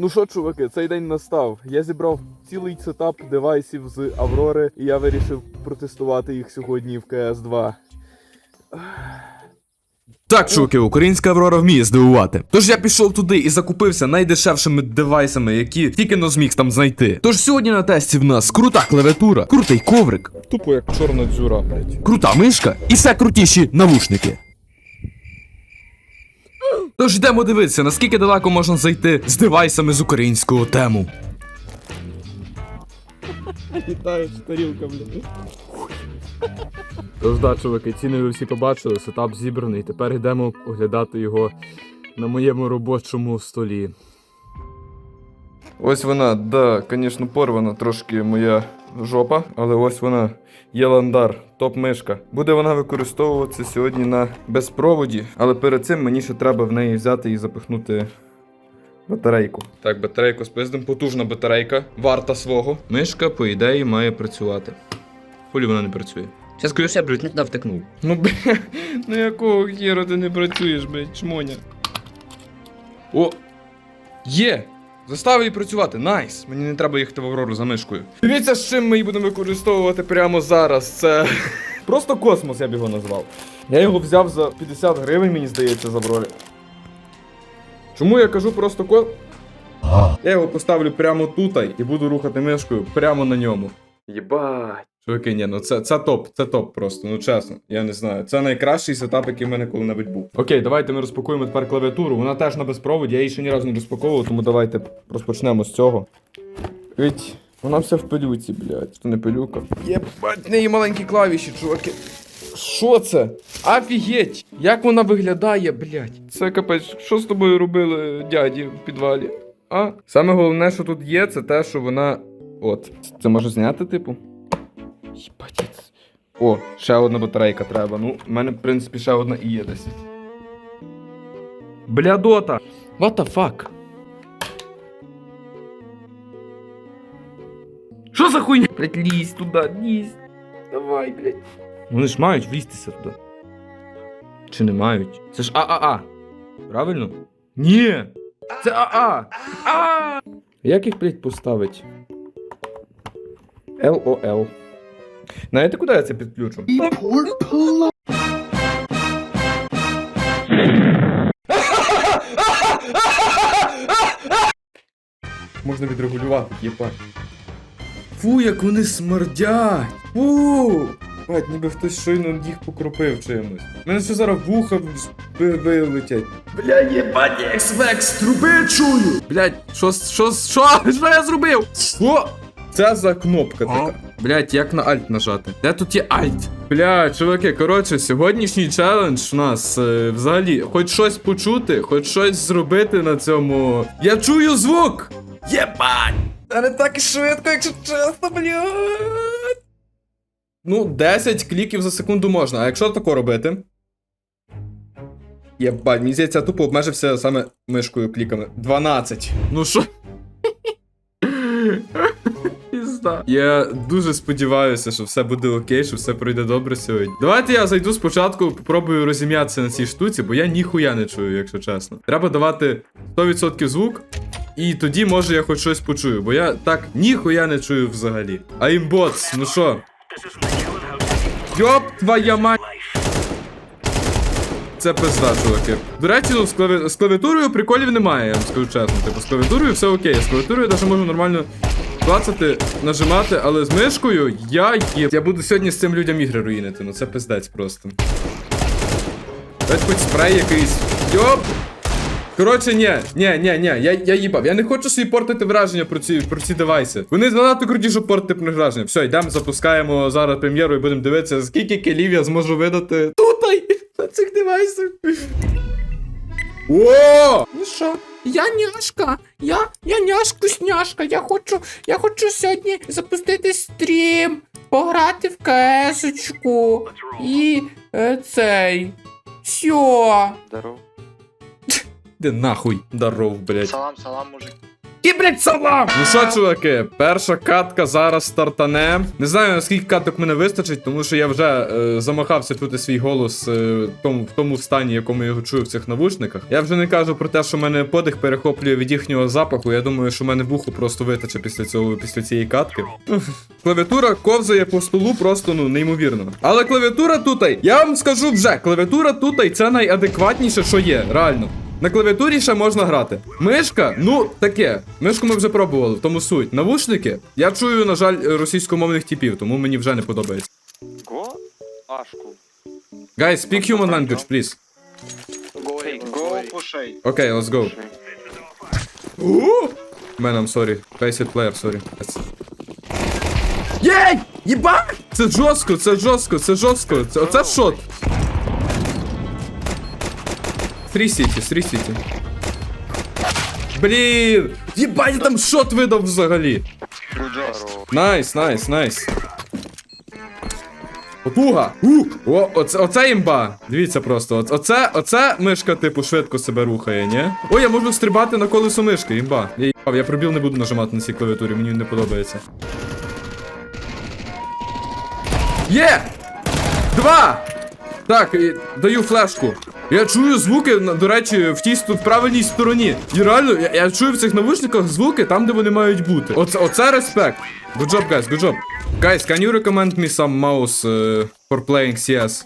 Ну що, чуваки, цей день настав. Я зібрав цілий сетап девайсів з Аврори, і я вирішив протестувати їх сьогодні в cs 2 Так, чуваки, українська Аврора вміє здивувати. Тож я пішов туди і закупився найдешевшими девайсами, які тільки но зміг там знайти. Тож сьогодні на тесті в нас крута клавіатура, крутий коврик, Тупо як чорна дзюра, блядь. крута мишка і ще крутіші навушники. Тож йдемо дивитися, наскільки далеко можна зайти з девайсами з українського тему. Літає тарілка, блядь. Тож да, чуваки, ціни ви всі побачили, сетап зібраний. Тепер йдемо оглядати його на моєму робочому столі. Ось вона, да, звісно, порвана трошки моя жопа, але ось вона. Єландар, топ-мишка. Буде вона використовуватися сьогодні на безпроводі, але перед цим мені ще треба в неї взяти і запихнути батарейку. Так, батарейку спиздим, потужна батарейка, варта свого. Мишка, по ідеї, має працювати. Хулі вона не працює. Сейчас говорю, я, блядь, не туда втыкнул. Ну бля, ну якого хера ти не працюєш, блядь, чмоня. О! Є! Заставив її працювати, найс! Мені не треба їхати в Аврору за мишкою. Дивіться, з чим ми її будемо використовувати прямо зараз. Це просто космос, я б його назвав. Я його взяв за 50 гривень, мені здається, за бролі. Чому я кажу просто ко. Я його поставлю прямо тут і буду рухати мишкою прямо на ньому. Єбать. Чуваки, ні, ну це, це топ, це топ просто, ну чесно, я не знаю. Це найкращий сетап, який в мене коли-небудь був. Окей, давайте ми розпакуємо тепер клавіатуру. Вона теж на безпроводі, я її ще ні разу не розпаковував, тому давайте розпочнемо з цього. Ведь вона вся в пилюці, блядь. Це не пилюка. Єбать, в неї маленькі клавіші, чуваки. Що це? Офігеть! Як вона виглядає, блядь? Це капець, що з тобою робили дяді в підвалі? А? Саме головне, що тут є, це те, що вона. От. Це може зняти, типу? Єбать. О, ще одна батарейка треба. Ну, в мене, в принципі, ще одна і є десь. Блядота! What the fuck? Що за хуйня? Блять, лізь туди, лізь. Давай, блять. Вони ж мають влізтися туди. Чи не мають? Це ж ААА. Правильно? Ні! Це АА! А! Як їх, блять, поставить? ЛОЛ. Знаєте, куди я це підключу? Можна відрегулювати, єпа. Фу, як вони смердять! Фу! Бать, ніби хтось щойно їх покропив чимось. У мене що зараз вуха вилетять. Бля, єбать, екс-векс, труби чую! Блять, що, що, що, що я зробив? Що? Це за кнопка така. Блять, як на Alt нажати? Де тут є Alt? Бля, чуваки, коротше, сьогоднішній челендж у нас е, взагалі хоч щось почути, хоч щось зробити на цьому. Я чую звук! Єбать! Та не так і швидко, якщо чесно, блядь. Ну, 10 кліків за секунду можна, а якщо тако робити. Єбать, мені здається, я тупо обмежився саме мишкою кліками. 12. Ну що? Пізда. Я дуже сподіваюся, що все буде окей, що все пройде добре сьогодні. Давайте я зайду спочатку, попробую розім'ятися на цій штуці, бо я ніхуя не чую, якщо чесно. Треба давати 100% звук, і тоді може я хоч щось почую, бо я так ніхуя не чую взагалі. А імботс, ну що? Йоп, твоя мать! Це пизда, чуваки. До речі, ну, з, клави... з клавіатурою приколів немає, я вам скажу чесно. Типу, з клавіатурою все окей. З клавіатурою я навіть можу нормально клацати, нажимати, але з мишкою я є. Я буду сьогодні з цим людям ігри руїнити, ну це пиздець просто. Ось хоч спрей якийсь. Йоп! Коротше, ні, ні, ні, ні, я, я їбав. Я не хочу собі портити враження про ці, про ці девайси. Вони занадто круті, щоб портити враження. Все, йдемо, запускаємо зараз прем'єру і будемо дивитися, скільки кілів я зможу видати тутай на цих девайсах. О! Ну що, я няшка, я, я няшку-сняшка, я хочу, я хочу сьогодні запустити стрім, пограти в кесочку і е, цей. Сьо. Здоров. Де нахуй, даров, блядь. Салам, салам, мужик. І, блядь, салам! Ну що, чуваки, перша катка зараз стартане. Не знаю, наскільки каток мене вистачить, тому що я вже е, замахався чути свій голос е, в, тому, в тому стані, якому я його чую в цих навушниках. Я вже не кажу про те, що мене подих перехоплює від їхнього запаху. Я думаю, що в мене вухо просто витече після цього, після цієї катки. Клавіатура ковзає по столу просто ну неймовірно. Але клавіатура тутай, я вам скажу вже, клавіатура тутай це найадекватніше, що є, реально. На клавіатурі ще можна грати. Мишка, ну таке. Мишку ми вже пробували, в тому суть. Навушники, я чую, на жаль, російськомовних типів, тому мені вже не подобається. Го? Ашку. Guys, speak human language, please. Go, go пушей. Окей, let's go. Man, I'm sorry. Basic player, sorry. Єй! Єбать! Це жорстко, це жорстко, це жорстко. Це, оце шот. 3 City, 3 Блін! Єбать, я там шот видав взагалі. Найс, найс, найс. Потуга! У! О, оце, оце імба! Дивіться просто, оце, оце мишка, типу, швидко себе рухає, ні? О, я можу стрибати на колесо мишки, імба. Я їбав, я пробіл не буду нажимати на цій клавіатурі, мені не подобається. Є! Два! Так, даю флешку. Я чую звуки, до речі, в тій в правильній стороні. І реально, я, я чую в цих навушниках звуки там, де вони мають бути. Оце, оце респект. Good job, guys, good job. Guys, can you recommend me some mouse uh, for playing CS?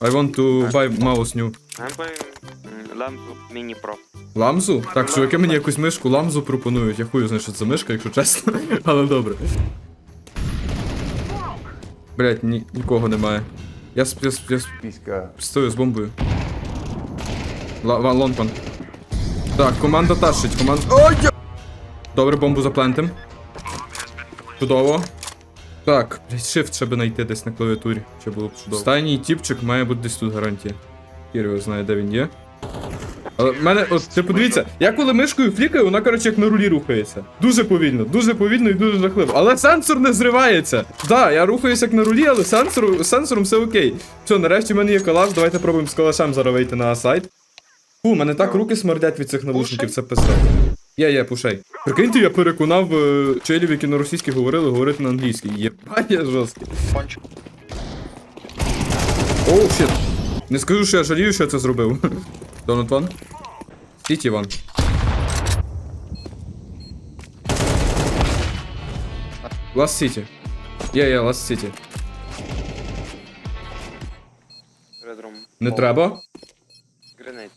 I want to buy mouse new. I'm mm, Lamzu Mini Pro. Ламзу? Так, чуваки мені якусь мишку ламзу пропонують. Я хую знаю, що це мишка, якщо чесно. Але добре. Блять, ні, нікого немає. Я с... я, с, я сп- стою з бомбою. Лонпан. Так, команда тащить, команда. Ой! я- Добре, бомбу заплентим. Чудово. Так, блять, shift треба знайти десь на клавіатурі. Ще було б чудово. Останній тіпчик має бути десь тут гарантія. Кіріо знає, де він є. Але в мене, от ти подивіться, я коли мишкою флікаю, вона, коротше, як на рулі рухається. Дуже повільно, дуже повільно і дуже жахливо. Але сенсор не зривається. Да, я рухаюся як на рулі, але сенсор, сенсором все окей. Все, нарешті в мене є калаш, давайте пробуємо з калашем зараз вийти на сайт. Фу, мене так руки смердять від цих навушників, це пиздець. Є, є, пушей. Прикиньте, я переконав е, челів, які на російській говорили, говорити на англійській. Єбать, я жорсткий. Оу, щит. Не скажу, що я жалію, що я це зробив. Сіті ван. Ласт Сіті. Є, є, Ласт Сіті. Red Room. Не треба? Green.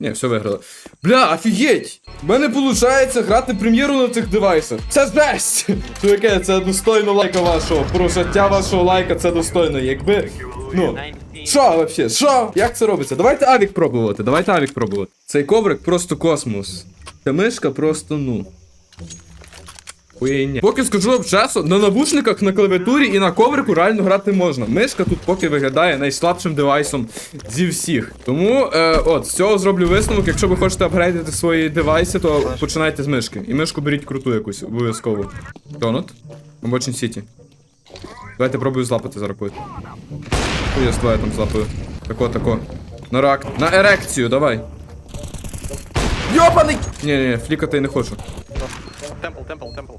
Ні, все виграли. Бля, офігеть! У мене виходить грати прем'єру на цих девайсах. Це жесть! Чуваки, це достойно лайка вашого. Про вашого лайка це достойно. Якби. Ну. 19. Що вообще? Що? Як це робиться? Давайте авік пробувати, давайте авік пробувати. Цей коврик просто космос. Ця мишка просто ну. Хуєння. Поки скажу вам чесно, на навушниках, на клавіатурі і на коврику реально грати можна. Мишка тут поки виглядає найслабшим девайсом зі всіх. Тому, е, от, з цього зроблю висновок. Якщо ви хочете апгрейдити свої девайси, то починайте з мишки. І мишку беріть круту якусь, обов'язково. Донат. Обочин Сіті. Давайте пробую злапати зараз когось. Хуй я з твоя там злапаю. Тако, тако. На рак. На ерекцію, давай. Йобаний! Ні, ні, флікати я не хочу. Temple, temple, temple.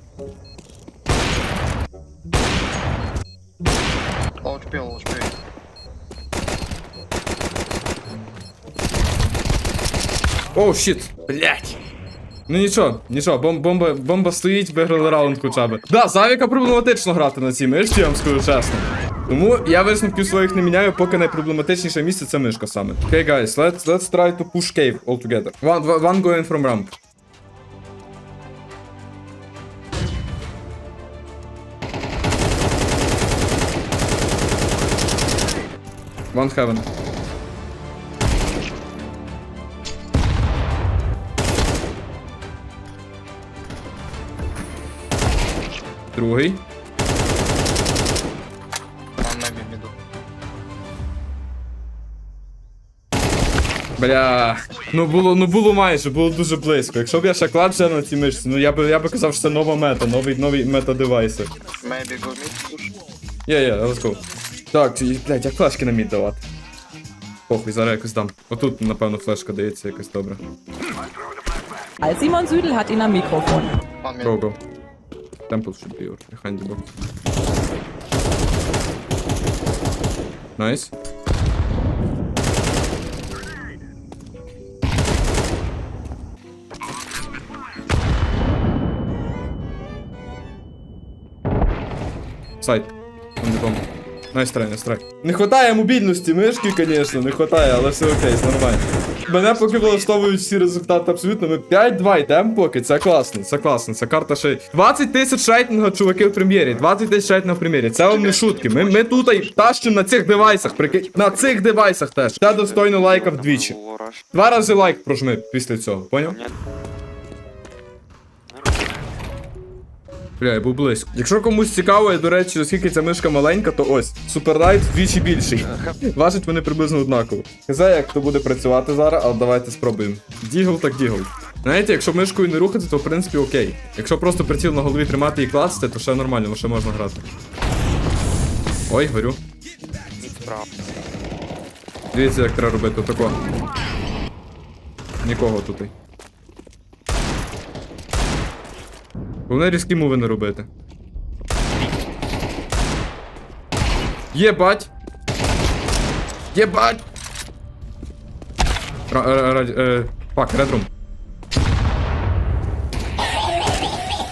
Оу, щит. Блять. Ну нічого, нічого, бом- бомба, бомба стоїть, виграли раунд хоча б. Да, Завіка проблематично грати на цій мишці, я вам скажу чесно. Тому я висновків своїх не міняю, поки найпроблематичніше місце це мишка саме. Окей, okay, guys, let's, let's try to push cave all together. One, one going from ramp. One heaven. Другий. Бля, ну було, ну було майже, було дуже близько. Якщо б я ще клад вже на цій мишці, ну я би я би казав, що це нова мета, новий новий мета девайси. Maybe go mid. Є, є, let's go. Так, і, блядь, як флешки на мід давати? Похуй, зараз якось дам. Отут, напевно, флешка дається якось добре. Als Simon Südel hat ihn am Mikrofon. Go, go. Temple should be or behind the box. Nice. Сайт. Найс трай, найс трай. Не хватає мобільності мишки, звісно, не хватає, але все окей, нормально. Мене поки влаштовують всі результати абсолютно. Ми 5-2 йдемо поки. Це класно, це класно. Це карта ще. 20 тисяч рейтингу, чуваки в прем'єрі. 20 тисяч рейтингу в прем'єрі. Це вам не шутки. Ми, ми тут тащимо на цих девайсах. Прикинь. На цих девайсах теж. Це достойно лайка вдвічі. Два рази лайк прожми після цього, поняв? Бля, я був близько. Якщо комусь цікаво, до речі, оскільки ця мишка маленька, то ось суперлайт вдвічі більший. Важить вони приблизно однаково. Не знаю, як то буде працювати зараз, але давайте спробуємо. Дігл так дігл. Знаєте, якщо мишкою не рухати, то в принципі окей. Якщо просто приціл на голові тримати і клацати, то ще нормально, ще можна грати. Ой, горю. Дивіться, як треба робити отако. Нікого тут. Головне різкі муви не робити. Єбать! Єбать! Ра- ра- е, Фак, редрум.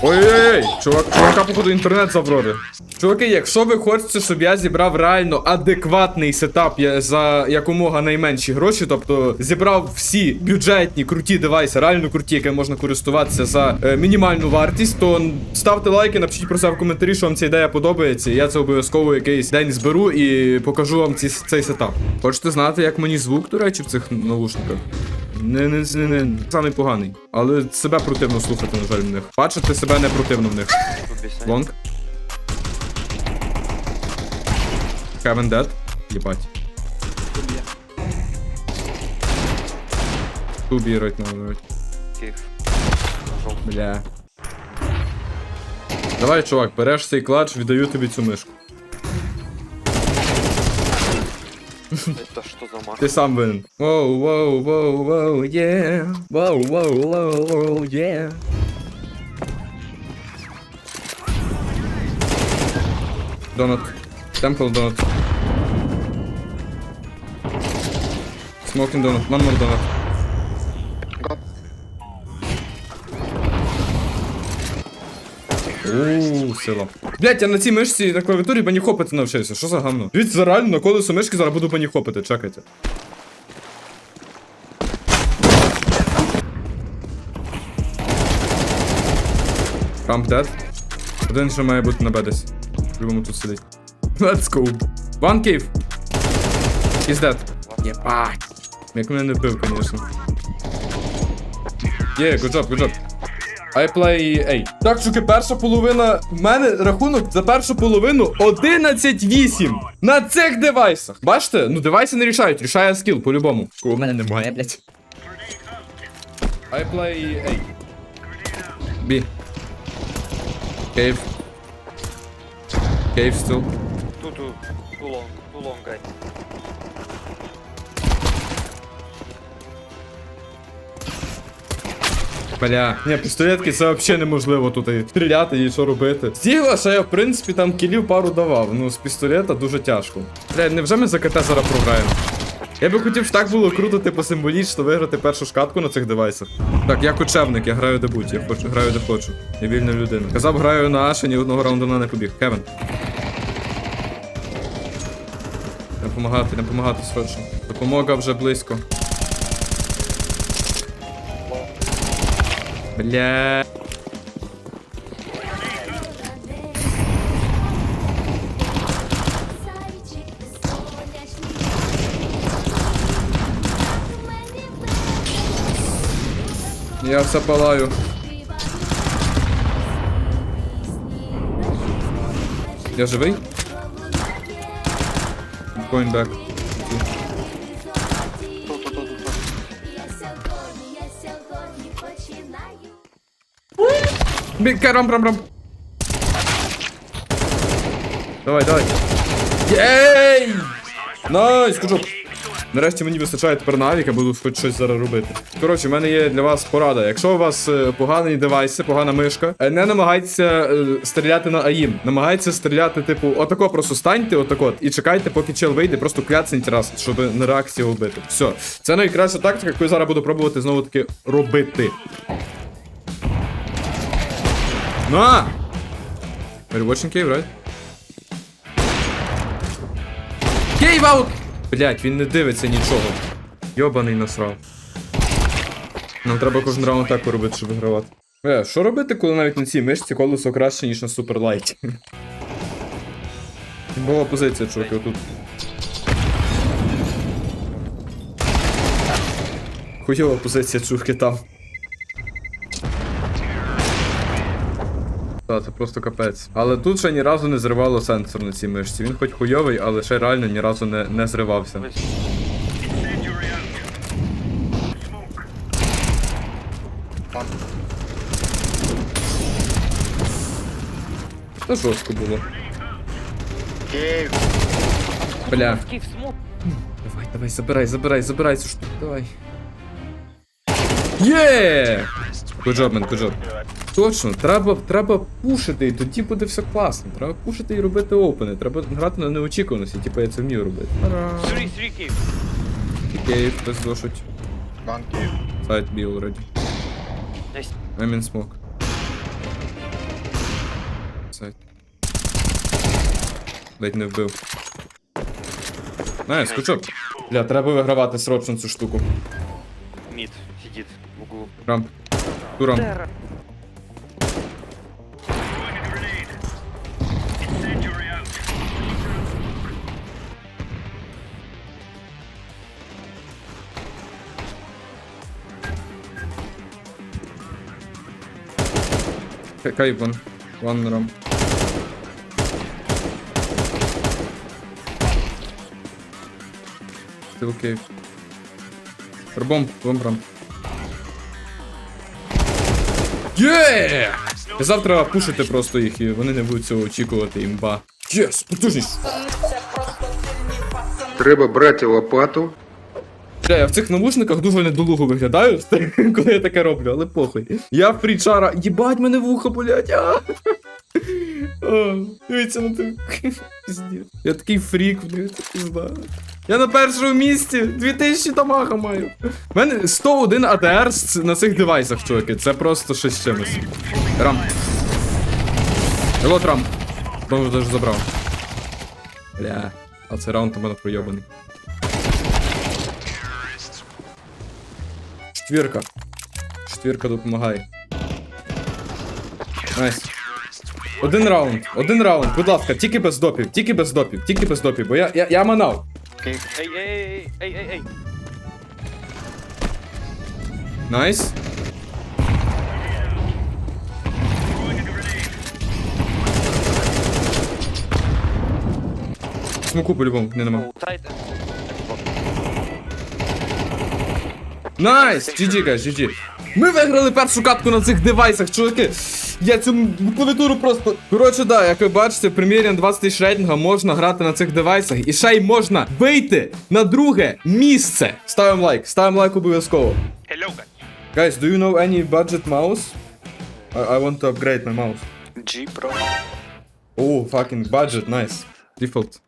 Ой-ой-ой! Чувак, чувака, походу, інтернет з Аврори. Чуваки, якщо ви хочете, щоб я зібрав реально адекватний сетап за якомога найменші гроші, тобто зібрав всі бюджетні круті девайси, реально круті, якими можна користуватися за е, мінімальну вартість, то ставте лайки, напишіть про це в коментарі, що вам ця ідея подобається. Я це обов'язково якийсь день зберу і покажу вам ці, цей сетап. Хочете знати, як мені звук, до речі, в цих наушниках? Не, не, не, не самий поганий. Але себе противно слухати, на жаль, в них. Бачити себе не противно в них. Лонг. Heaven dead. Єбать. B right now, right. Бля. Давай, чувак, береш цей клатч, віддаю тобі цю мишку. Це что за мах? Ти сам винен. Воу, воу, воу, воу, є. Воу, воу, воу, воу, yeah. Донат. Темпл донат. Смокінг донат. One more донат. Ууу, сила. Блять, я на цій мишці на клавіатурі баніхопити навчився. Що за гамно? Дивіться, за реально на колесо мишки зараз буду баніхопити, чекайте. Рамп дед. Один ще має бути на Б десь. Любому тут сидить. Let's go. One cave. He's dead. Єбать. Як мене не вбив, звісно. Є, good job, good job. I play A. Так, чуки, перша половина. В мене рахунок за першу половину 11-8. На цих девайсах. Бачите? Ну девайси не рішають, рішає скіл по-любому. У мене немає, блядь. I play A. B. Cave. Cave still. Тут, тут, too long, too long, Бля. Ні, пістолетки це взагалі неможливо тут стріляти і що робити. З Дігла ще я, в принципі, там кілів пару давав. Ну, з пістолета дуже тяжко. Бля, невже ми за КТ зараз програємо? Я би хотів, щоб так було круто, типу символічно виграти першу шкатку на цих девайсах. Так, я кочевник, я граю де будь, я хочу, граю де хочу. Я вільна людина. Казав, граю на Аша, ні одного раунду на не побіг. Хевен. Не помагати, не помагати срочно. Допомога вже близько. Бля. Я все палаю. Я живий? Going back. Бі- Рам, рам, рам. Давай, давай. Єй! Найс, кучок. Нарешті мені вистачає тепер навік, я буду хоч щось зараз робити. Коротше, в мене є для вас порада. Якщо у вас е, погані девайси, погана мишка, е, не намагайтеся е, стріляти на АІМ. Намагайтеся стріляти, типу, отако просто станьте, отак от, і чекайте, поки чел вийде, просто кляцніть раз, щоб на реакцію вбити. Все. Це найкраща тактика, яку я зараз буду пробувати знову таки робити. На! Are you watching cave, right? Cave out! Блять, він не дивиться нічого. Йобаний насрав. Нам треба кожен раунд так робити, щоб вигравати. Е, що робити, коли навіть на цій мишці колесо краще, ніж на суперлайті? Була позиція, чуваки, отут. Хуйова позиція, чуваки, там. Та, це просто капець. Але тут ще ні разу не зривало сенсор на цій мишці. Він хоч хуйовий, але ще реально ні разу не, не зривався. Це жорстко було. Бля. Давай, давай, забирай, забирай, забирай цю штуку, давай. Є! Good job, man, good job. Точно, треба, треба пушити, і тоді буде все класно. Треба пушити і робити опени. Треба грати на неочікуваності, типу я це вмію робити. Окей, хтось дошуть. One кейв. Сайт B already. Nice. I'm in smoke. Сайт. Ледь не вбив. Найс, кучок. Бля, треба вигравати срочно цю штуку. Мид сидит в углу. Рамп. Ту рамп. Kayıp one. Ramp. Still cave. Bomb ramp. Є! Завтра пушити просто їх, і вони не будуть цього очікувати, імба. Єс, потужність! Треба брати лопату. Бля, я в цих навушниках дуже недолуго виглядаю, коли я таке роблю, але похуй. Я фрічара. Їбать мене вухо, блядь. Дивіться на. Піздець. Я такий фрік, блядь, пізда. Я на першому місці 2000 тамаха маю. У мене 101 АТР на цих девайсах, чуваки. Це просто щось чимось. Рам. Релот рам. Бомбу даже забрав. Бля. А цей раунд у мене пройобаний. Четвірка. Четвірка допомагає. Найс. Один раунд, один раунд, будь ласка, тільки без допів, тільки без допів, тільки без допів, бо я, я, я манав. Эй, эй, эй, эй, эй, эй. Найс. Смоку по-любому, не нема. Найс! GG, guys, GG. Ми виграли першу катку на цих девайсах, чуваки. Я цю клавіатуру просто. Коротше, да, як ви бачите, в прем'єрі 20 тисяч рейтинга можна грати на цих девайсах. І ще й можна вийти на друге місце. Ставимо лайк, ставимо лайк обов'язково. Hello, guys. Guys, do you know any budget mouse? I, I want to upgrade my mouse. G Pro. Oh, fucking budget, nice. Default.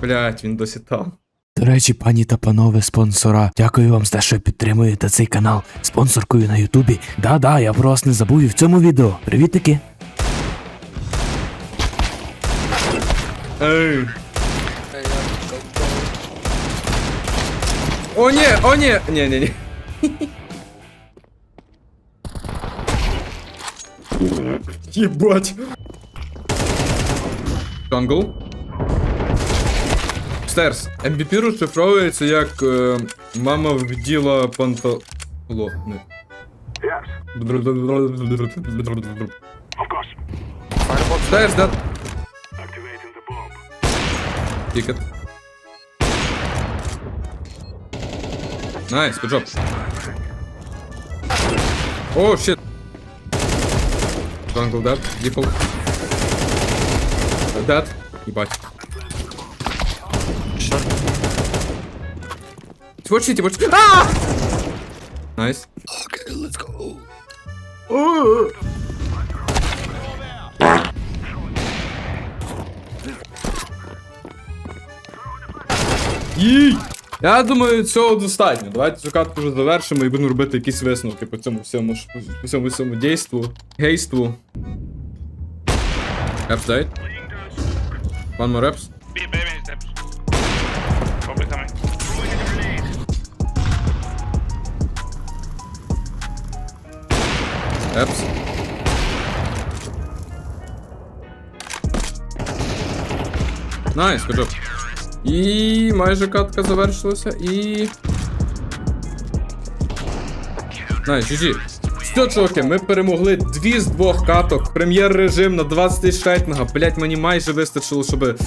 Блять, він досі там. До речі, пані та панове спонсора, дякую вам за те, що підтримуєте цей канал спонсоркою на Ютубі. Да-да, я про вас не забув і в цьому відео. Привітики! Ей. О, ні, о, ні. Ні, ні, ні. Єбать. Джангл. Стерс. MVP розшифровується як е, мама вділа панталони. Стерс, да? Ticket. Nice, good job. Oh shit. Jungle dead, default. Dead. Ебать. Watch City, watch... А! Найс. Їй! Я думаю, цього достатньо. Давайте цю катку вже завершимо і будемо робити якісь висновки по цьому всьому по цьому всьому дійству, гейству. Reps died. One more reps. Reps. Найс, good. І майже катка завершилася, і. Найс, GG. Все, чуваки, ми перемогли дві з двох каток. Прем'єр режим на 20 тисяч рейтинга. Блять, мені майже вистачило, щоб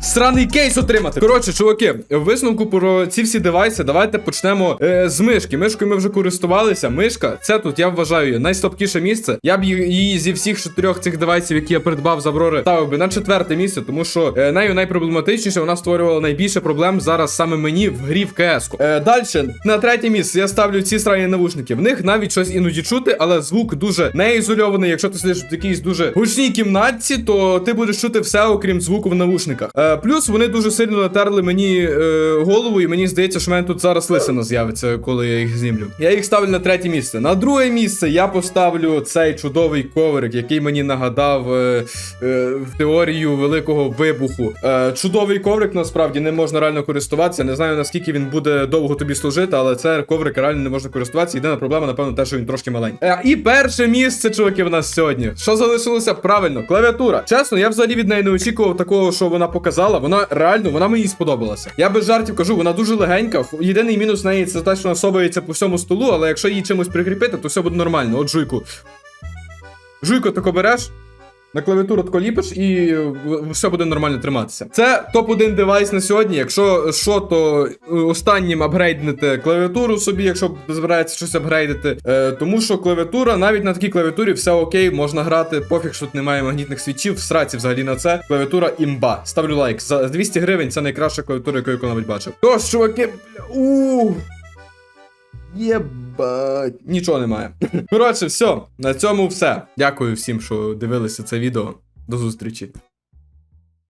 сраний кейс отримати. Коротше, чуваки, висновку про ці всі девайси, давайте почнемо е, з мишки. Мишкою ми вже користувалися. Мишка, це тут, я вважаю, найслабкіше місце. Я б її- зі всіх чотирьох цих девайсів, які я придбав з Аврори, ставив би на четверте місце, тому що е, нею найпроблематичніше вона створювала найбільше проблем зараз саме мені в грі в КС. Е, Далі, на третє місце я ставлю ці срані навушники. В них навіть щось іноді чути, але звук дуже неізольований. Якщо ти сидиш в якійсь дуже гучній кімнатці, то ти будеш чути все, окрім звуку в навушниках. Е, плюс вони дуже сильно натерли мені е, голову, і мені здається, що в мене тут зараз лисина з'явиться, коли я їх знімлю. Я їх ставлю на третє місце. На друге місце я поставлю цей чудовий коврик, який мені нагадав е, е, теорію великого вибуху. Е, чудовий коврик насправді не можна реально користуватися. Не знаю наскільки він буде довго тобі служити, але це коврик реально не можна користуватися. Єдина проблема, напевно, те, що він трошки маленький. Е, і перше місце, чуваки, в нас сьогодні. Що залишилося? Правильно, клавіатура. Чесно, я взагалі від неї не очікував такого, що вона показала. Вона реально, вона мені сподобалася. Я без жартів кажу, вона дуже легенька. Єдиний мінус неї це те, що вона собається по всьому столу, але якщо її чимось прикріпити, то все буде нормально. От жуйку. Жуйку тако береш. На клавіатуру тако ліпиш і все буде нормально триматися. Це топ-1 девайс на сьогодні. Якщо що, то е, останнім апгрейднете клавіатуру собі, якщо збирається щось апгрейдити. Е, тому що клавіатура, навіть на такій клавіатурі все окей, можна грати. Пофіг, що немає магнітних свічів, в сраці взагалі на це. Клавіатура імба. Ставлю лайк. За 200 гривень це найкраща клавіатура, яку я коли-небудь бачив. Тож, чуваки, у. Єбать. Нічого немає. Коротше, все. На цьому все. Дякую всім, що дивилися це відео. До зустрічі.